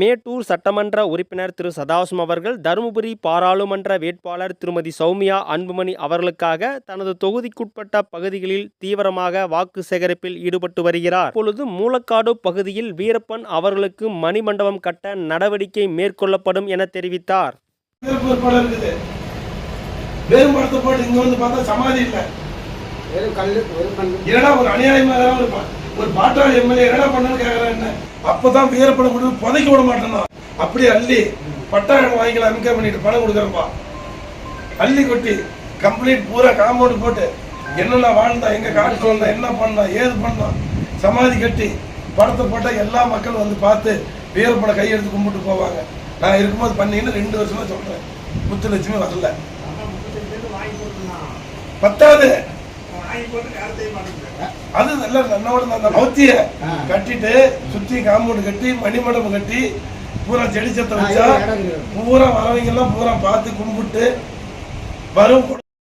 மேட்டூர் சட்டமன்ற உறுப்பினர் திரு. சதாசிவம் அவர்கள் தருமபுரி பாராளுமன்ற வேட்பாளர் திருமதி சௌமியா அன்புமணி அவர்களுக்காக தனது தொகுதிக்குட்பட்ட பகுதிகளில் தீவிரமாக வாக்கு சேகரிப்பில் ஈடுபட்டு வருகிறார். இப்பொழுது மூலக்காடு பகுதியில் வீரப்பன் அவர்களுக்கு மணிமண்டபம் கட்ட நடவடிக்கை மேற்கொள்ளப்படும் என தெரிவித்தார். பார்த்தா சமாதி இல்லை. வெறும் கல் வெறும் மண் என்னடா ஒரு அநியாயமா தான் இருப்பான் ஒரு பாட்டாளி எம்எல்ஏ என்னடா பண்ணு கேக்குறேன் என்ன? அப்பதான் வீரப்படம் கொடுத்து புதைக்க விட மாட்டேன்னா. அப்படியே அள்ளி பட்டாளம் வாங்கிக்கலாம் எம்கே பண்ணிட்டு பணம் கொடுக்குறப்பா. அள்ளி கொட்டி கம்ப்ளீட் பூரா காம்பவுண்ட் போட்டு என்னென்ன வாழ்ந்தா எங்க காட்டுக்கு வந்தா என்ன பண்ணா ஏது பண்ணா சமாதி கட்டி படத்தை போட்டா எல்லா மக்களும் வந்து பார்த்து வீரப்பட கையெடுத்து கும்பிட்டு போவாங்க. நான் இருக்கும்போது பண்ணீங்கன்னு ரெண்டு வருஷமா சொல்றேன். முத்துலட்சுமி வரல. பத்தாவது அது நல்ல நன்னோட அந்த மௌத்திய கட்டிட்டு சுத்தி காம்பவுண்ட் கட்டி மணிமண்டபம் கட்டி பூரா செடி சத்த வச்சா பூரா வரவங்க எல்லாம் பூரா பார்த்து கும்பிட்டு வரும்